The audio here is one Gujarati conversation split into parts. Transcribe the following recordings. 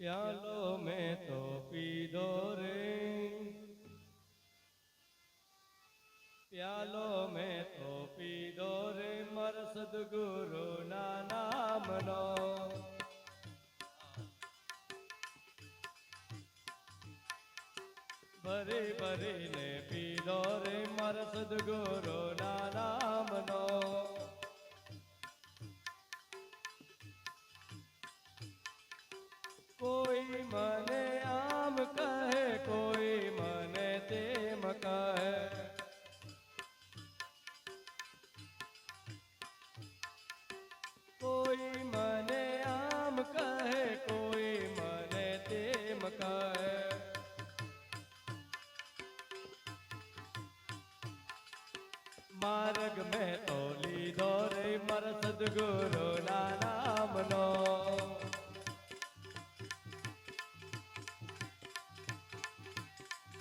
પ્યાલો મેં તો પીધો રે. પ્યાલો મેં તો પીધો રે મર સદગુરુ ના નામનો. ભરી ભરીને પીધો રે મર સદગુરુ ના નામનો. માર્ગ મેં તો લીધો રે મર સદગુરુ ના નામનો.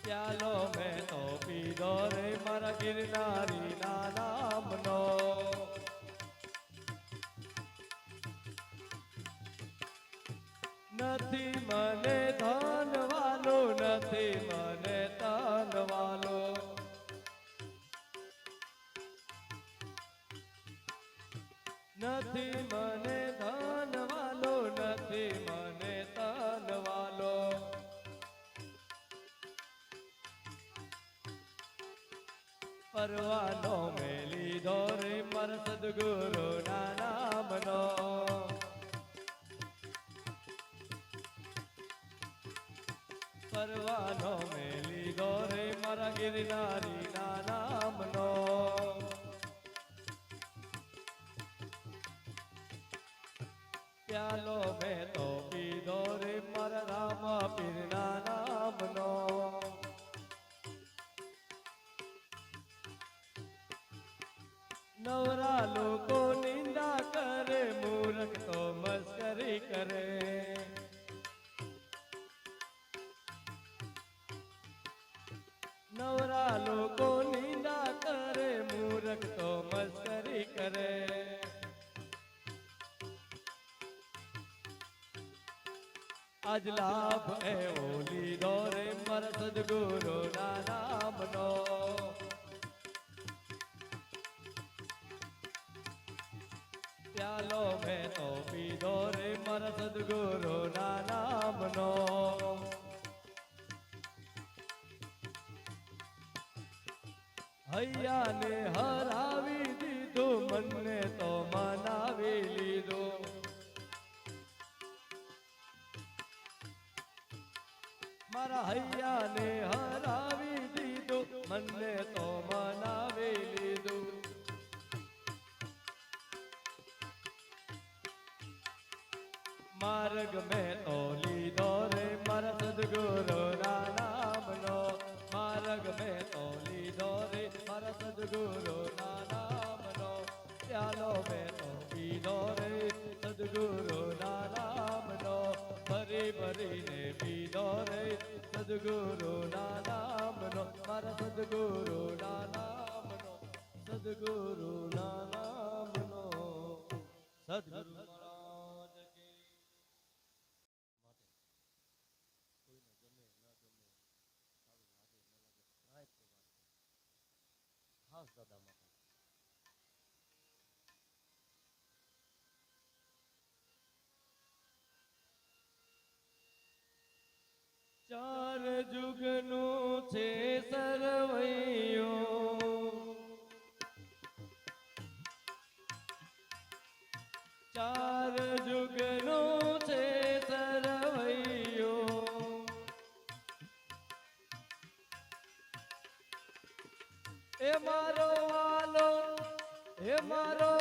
ચાલો મેં તો પીધો રે મારા ગિરનારી ના નામનો. નથી મને ધન વાલો નથી મને નથી મને ધન વાલો, નથી મને તન વાલો. પરવાનો મેલી દોરે પર સદગુરુ ના નામનો પરવાનો મેલી દોરે મારા ગિરનારી ના આજ લાભ એવો લીધો રે મર સદગુરુ ના નામનો. પ્યાલો મેં તો પીધો રે મર સદગુરુ ના નામનો. હૈયાને હરાવી દીધું મને તો મનાવી મારા હૈયાને હરાવી દીધું, મને તો મનાવી લીધું. માર્ગ મેં તો લીધો રે મારા સદગુરુ ના નામનો. માર્ગ મેં તો લીધો રે મારા સદગુરુ ના નામનો. ચાલો મેં તો પીધો રે સદગુરુ ના નામનો ભરી ભરીને પીધો રે. સદગુરુ ના નામનો મારા સદગુરુ ના નામનો સદગુરુ ના નામનો સદગુરુ મહારાજ દાદા માટે મારો વાલો હે મારો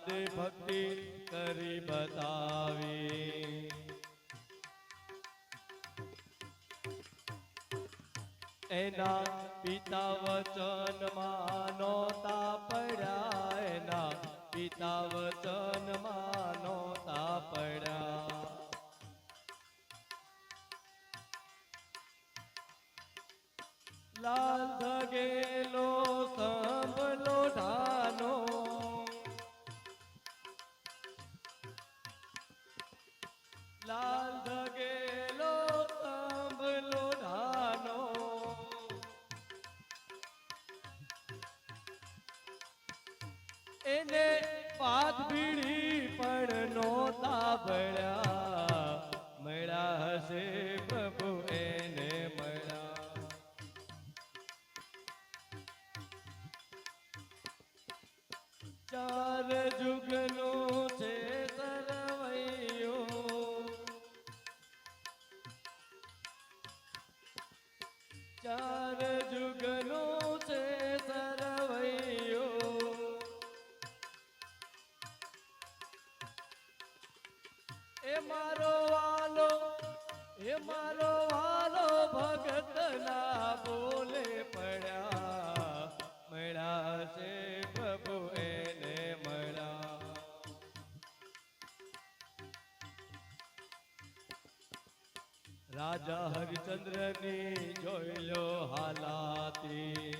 પ્રહલાદે ભક્તિ કરી બતાવી. એના પિતા વચનમાં માનોતા પડ્યા. એના પિતા વચનમાં માનોતા પડ્યા. લાલ ધગેલો મળ્યા રાજા હરિચંદ્રની જોઈ લો હાલાતી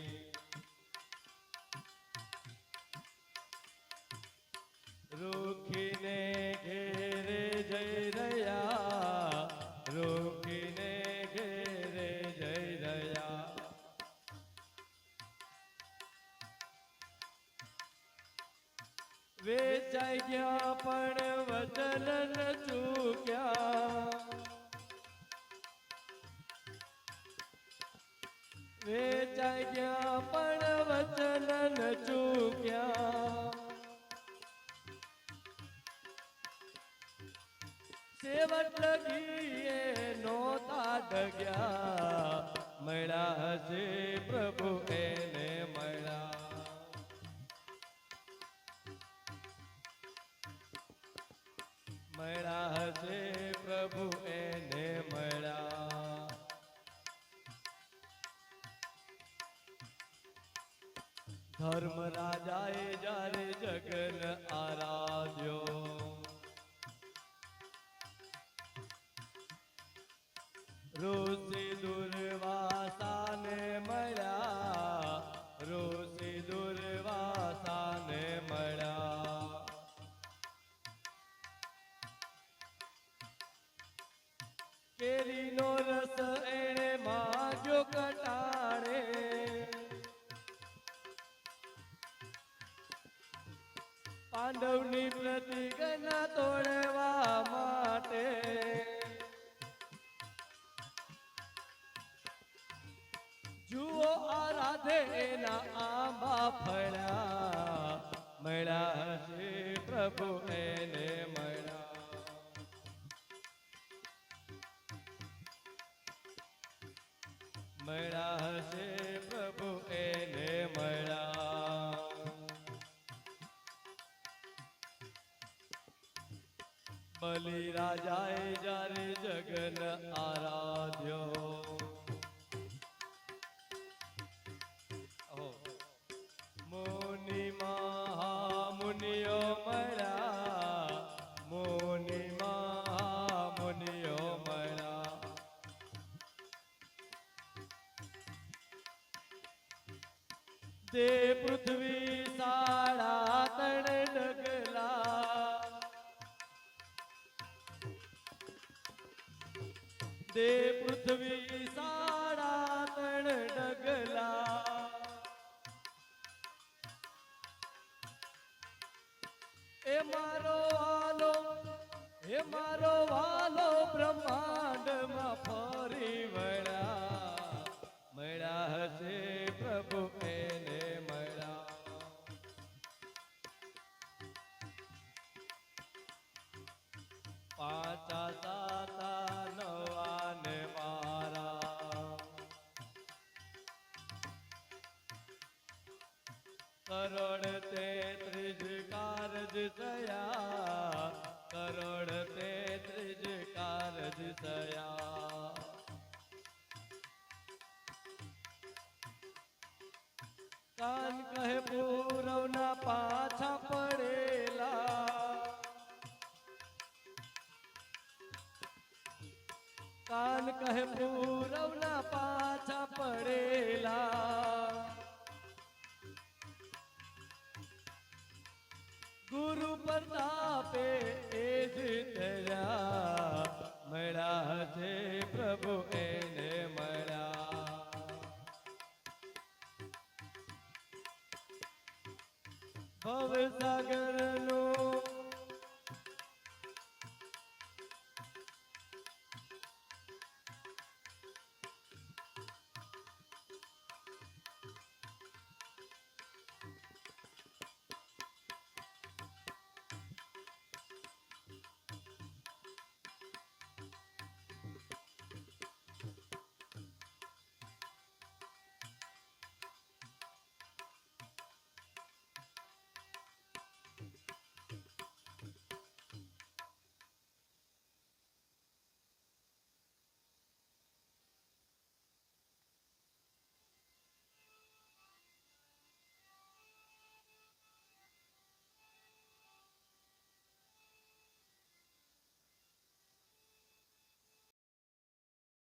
રૂખીને ઘેરે જઈ રહ્યા રૂખીને ઘેરે જઈ રહ્યા વેચાઈ ગયા પણ વચન ન ચૂક્યા પણ વચન ન ચૂક્યા. સેવટ લગીએ નોતા ડગ્યા. મળ્યા છે પ્રભુ એને મળ્યા. મળ્યા છે પ્રભુ એને ધર્મ રાજાએ જ્યારે જગન આરાધ્યો. ઋષિ દુર્વાસાને જુઓ આ રાધે એના આંબા ફળ્યા. મળ્યા હશે પ્રભુ એને મળ્યા. મળ્યા હશે પ્રભુ એને મળ્યા. બલિ રાજાએ જ્યારે જગન આરાધ્યો. તે પૃથ્વી સાડા ત્રણ ડગલા. તે પૃથ્વી સાડા ત્રણ ડગલા. એ મારો વાલો એ મારો વાલો બ્રહ્માંડમાં ફરી વળ્યા. મળ્યા હશે કરોડ તેત્રીજ કારજ થયા કરોડ તેત્રીજ કારજ થયા કાન કહે પૂરવના પાછા પડેલા. કાન કહે પૂરવના પાછા પડેલા. ગુરુ પ્રતાપે